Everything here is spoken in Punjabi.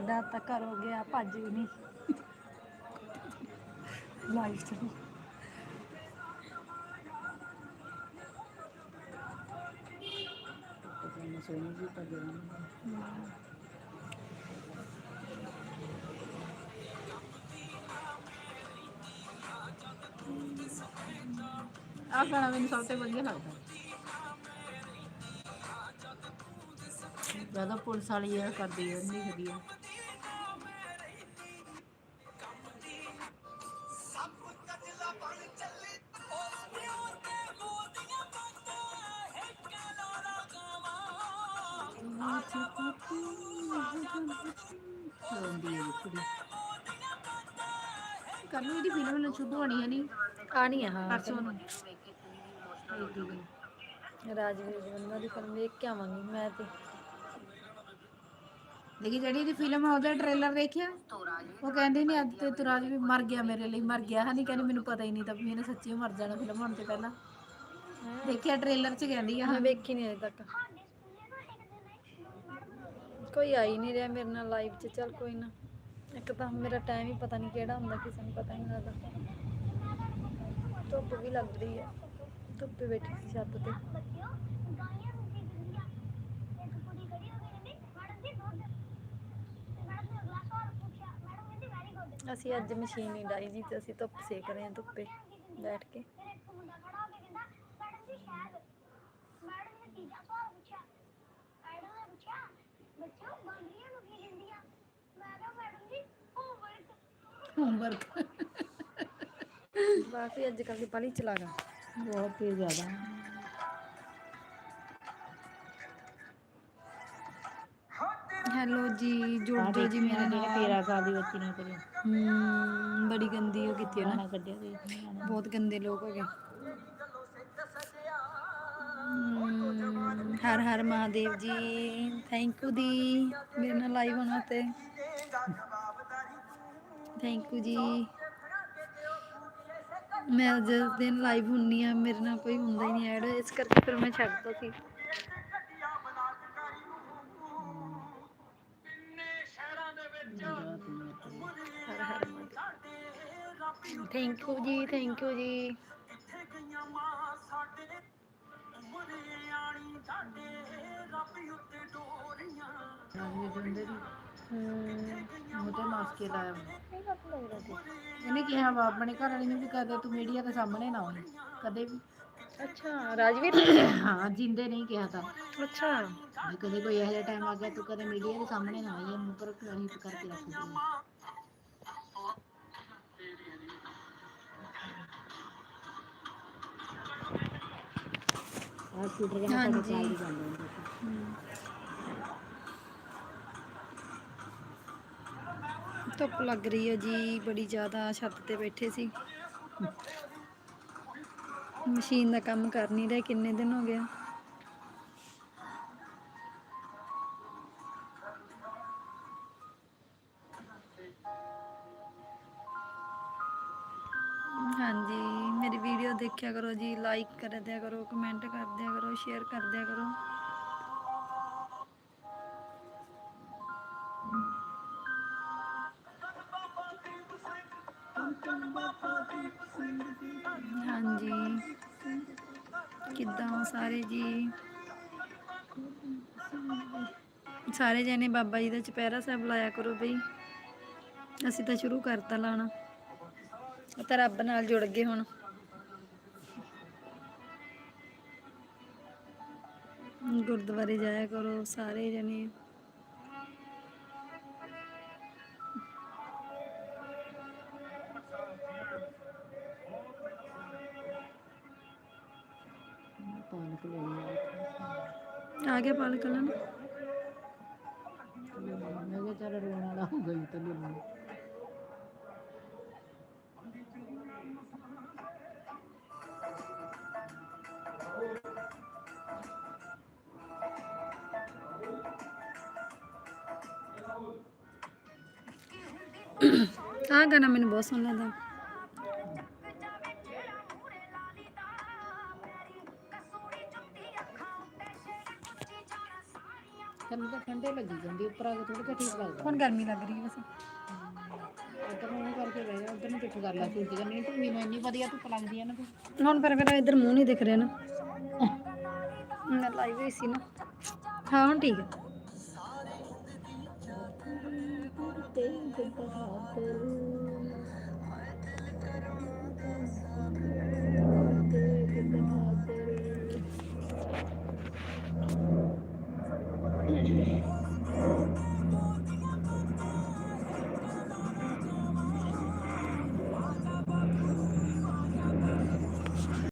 ਸਾਡਾ ਤਾਂ ਘਰ ਹੋ ਗਿਆ, ਭੱਜ ਵੀ ਨਹੀਂ ਲਾਈਵ ਚ ਸੋਨੀ ਜੀ ਤਾਂ ਗਈ ਆਹ ਗਾਣਾ ਮੈਨੂੰ ਸਭ ਤੋਂ ਵਧੀਆ ਲੱਗਦਾ। ਜਦੋਂ ਪੁਲਿਸ ਵਾਲੀ ਇਹ ਕਰਦੀ ਰਹਿੰਦੀ ਹੈਗੀ ਆ। ਰੋਂਦੀ ਕੱਲ ਨੂੰ ਇਹਦੀ ਫਿਲਮ ਨੂੰ ਸ਼ੁਰੂ ਹੋਣੀ ਹੈ ਨਹੀਂ ਆਣੀ ਆ ਹਾਂ ਪਰਸੋਂ ਨੂੰ ਰਾਜਵੀਰ ਜਵੰਦਾ ਦੀ ਫਿਲਮ ਵੇਖ ਕੇ ਆਵਾਂਗੀ ਮੈਂ ਤੇ। ਦੇਖੀ ਜਿਹੜੀ ਇਹਦੀ ਫਿਲਮ ਆ ਉਹਦਾ ਟ੍ਰੇਲਰ ਦੇਖਿਆ ਉਹ ਕਹਿੰਦੀ ਨਹੀਂ ਅੱਜ ਤੇ ਤੁਰਾਜ ਵੀ ਮਰ ਗਿਆ ਮੇਰੇ ਲਈ ਮਰ ਗਿਆ। ਹਨੀ ਕਹਿੰਦੀ ਮੈਨੂੰ ਪਤਾ ਹੀ ਨਹੀਂ ਤਾਂ ਵੀ ਇਹਨੇ ਸੱਚੀ ਮਰ ਜਾਣਾ ਫਿਲਮ ਹੋਣ ਤੋਂ ਪਹਿਲਾਂ। ਦੇਖਿਆ ਟ੍ਰੇਲਰ 'ਚ ਕਹਿੰਦੀ ਆ। ਮੈਂ ਵੇਖੀ ਨਹੀਂ ਅਜੇ ਤੱਕ। ਕੋਈ ਆਈ ਨਹੀਂ ਰਿਹਾ ਮੇਰੇ ਨਾਲ ਲਾਈਵ 'ਚ ਚੱਲ ਕੋਈ ਨਾ। ਇੱਕ ਤਾਂ ਮੇਰਾ ਟਾਈਮ ਹੀ ਪਤਾ ਨਹੀਂ ਕਿਹੜਾ ਹੁੰਦਾ, ਕਿਸੇ ਨੂੰ ਪਤਾ ਹੀ ਨਹੀਂ ਲੱਗਦਾ। ਧੁੱਪ ਵੀ ਲੱਗ ਰਹੀ ਹੈ ਧੁੱਪੇ ਬੈਠੀ ਸੀ ਛੱਤ ਤੇ। ਅਸੀਂ ਅੱਜ ਮਸ਼ੀਨ ਨਹੀਂ ਡਾਈ ਜੀ ਤੇ ਅਸੀਂ ਧੁੱਪ ਸੇਕ ਰਹੇ ਹਾਂ ਧੁੱਪੇ ਬੈਠ ਕੇ। ਹੋਮਵਰਕ ਕਾਫੀ ਅੱਜ ਕੱਲ੍ਹ ਦੀ ਪਲੀ ਚਲਾ ਗਾ ਬਹੁਤ ਹੀ ਜ਼ਿਆਦਾ। ਹੈਲੋ ਜੀ ਜੁੜ ਜੋ ਜੀ ਮੇਰੇ ਨਾਲ। 13 ਸਾਲ ਦੀ ਬੱਚੀ ਨੇ ਕਰੀ। ਹਮ, ਬੜੀ ਗੰਦੀ ਉਹ ਕੀਤੀ ਗਾਣਾ ਕੱਢਿਆ ਤੇ ਬਹੁਤ ਗੰਦੇ ਲੋਕ ਹੋ ਗਏ ਹਰ ਹਰ ਮਹਾਦੇਵ ਜੀ ਥੈਂਕ ਯੂ ਦੀ। ਮੇਰੇ ਨਾਲ ਲਾਈਵ ਹੋਣਾ ਤੇ ਥੈਂਕ ਯੂ ਜੀ। ਮੈਂ ਜਿਸ ਦਿਨ ਲਾਈਵ ਹੁੰਨੀ ਆ ਮੇਰੇ ਨਾਲ ਕੋਈ ਹੁੰਦਾ ਹੀ ਨਹੀਂ ਐਡ ਇਸ ਕਰਕੇ ਫਿਰ ਮੈਂ ਛੱਡਤਾ ਸੀ। Thank you ji thank you ji. Rajveer ਜੁੰਦੇ ਦੀ ਹਮ, ਮੂੰਹ ਤੇ ਮਾਸਕ ਲਾਇਆ ਇਹਨੇ ਕਿਹਾ ਵਾ ਆਪਣੇ ਘਰ ਵਾਲੀ ਨੂੰ ਵੀ ਕਦੇ ਤੂੰ ਮੀਡੀਆ ਦੇ ਸਾਹਮਣੇ ਨਾ ਆਉਣੀ ਕਦੇ ਵੀ। ਅੱਛਾ ਰਾਜਵੀਰ ਹਾਂ ਜਿੰਦੇ ਨਹੀਂ ਕਿਹਾ ਤਾਂ। ਅੱਛਾ। ਵੀ ਕਦੇ ਕੋਈ ਇਹੋ ਜਿਹਾ ਟਾਈਮ ਆ ਗਿਆ ਤੂੰ ਕਦੇ ਮੀਡੀਆ ਦੇ ਸਾਹਮਣੇ ਨਾ ਆਈਏ ਮੂੰਹ ਪਰ ਕਹੀਂ ਕਰਕੇ ਰੱਖਦੀ ਹੈ ਆ ਸਕੂਟਰ ਦਾ ਹਾਂਜੀ। ਸਾਡਾ ਚਾਲ ਜਾਂਦੇ ਹੁੰਦੇ ਸੀ ਧੁੱਪ ਲੱਗ ਰਹੀ ਹੈ ਜੀ, ਬੜੀ ਜ਼ਿਆਦਾ ਛੱਤ ਤੇ ਬੈਠੇ ਸੀ। ਮਸ਼ੀਨ ਦਾ ਕੰਮ ਕਰ ਨਹੀਂ ਰਿਹਾ, ਕਿੰਨੇ ਦਿਨ ਹੋ ਗਿਆ ਹਾਂਜੀ, ਮੇਰੀ ਵੀਡੀਓ ਦੇਖਿਆ ਕਰੋ ਜੀ ਲਾਈਕ ਕਰ ਦਿਆ ਕਰੋ ਕਮੈਂਟ ਕਰ ਦਿਆ ਕਰੋ ਸ਼ੇਅਰ ਕਰ ਦਿਆ ਕਰੋ। ਹਾਂਜੀ। ਕਿੱਦਾਂ ਸਾਰੇ ਜੀ? ਸਾਰੇ ਜਣੇ ਬਾਬਾ ਜੀ ਦਾ ਚੁਪਹਿਰਾ ਸਾਹਿਬ ਲਾਇਆ ਕਰੋ ਬਈ। ਅਸੀਂ ਤਾਂ ਸ਼ੁਰੂ ਕਰਤਾ ਲਾਣਾ। ਉਹ ਤਾਂ ਰੱਬ ਨਾਲ ਜੁੜ ਗਏ ਹੁਣ। ਗੁਰਦੁਆਰੇ ਜਾਇਆ ਕਰੋ ਸਾਰੇ ਜਣੇ। ਪਾਲਕ ਲੈ ਲਈ ਆ ਗਿਆ ਪਾਲ ਕਲਨ ਮੈਂ ਕਿਹਾ ਚੱਲ ਰੋਣ ਵਾਲਾ ਹੋ ਗਈ ਤਾਂ ਲੈ ਲਵਾਂ ਆਹ ਗਾਣਾ ਮੈਨੂੰ ਬਹੁਤ ਸੋਹਣਾ ਲੱਗਦਾ। ਸਾਨੂੰ ਤਾਂ ਠੰਡੇ ਲੱਗੀ ਜਾਂਦੀ ਉੱਪਰ ਆ ਕੇ ਥੋੜੀ ਜਿਹਾ ਠੀਕ ਲੱਗਦਾ। ਹੁਣ ਗਰਮੀ ਲੱਗ ਰਹੀ ਹੈ ਵੈਸੇ। ਉੱਧਰ ਨੂੰ ਉਹ ਕਰਕੇ ਬਹਿ ਜਾ ਉੱਧਰ ਨੂੰ ਪਿੱਠ ਕਰ ਲਾ ਸੂਰਜ ਦਾ ਨਹੀਂ ਧੂਮੀ ਨੂੰ ਇੰਨੀ ਵਧੀਆ ਧੁੱਪ ਲੱਗਦੀ ਆ ਨਾ ਫਿਰ ਹੁਣ ਪਰ ਮੇਰਾ ਇੱਧਰ ਮੂੰਹ ਨਹੀਂ ਦਿਖ ਰਿਹਾ ਨਾ। ਮੈਂ ਲਾਈਵ ਹੋਈ ਸੀ ਨਾ। ਹਾਂ ਹੁਣ ਠੀਕ ਹੈ ਤੇ ਕਿੱਦਾਂ imagination.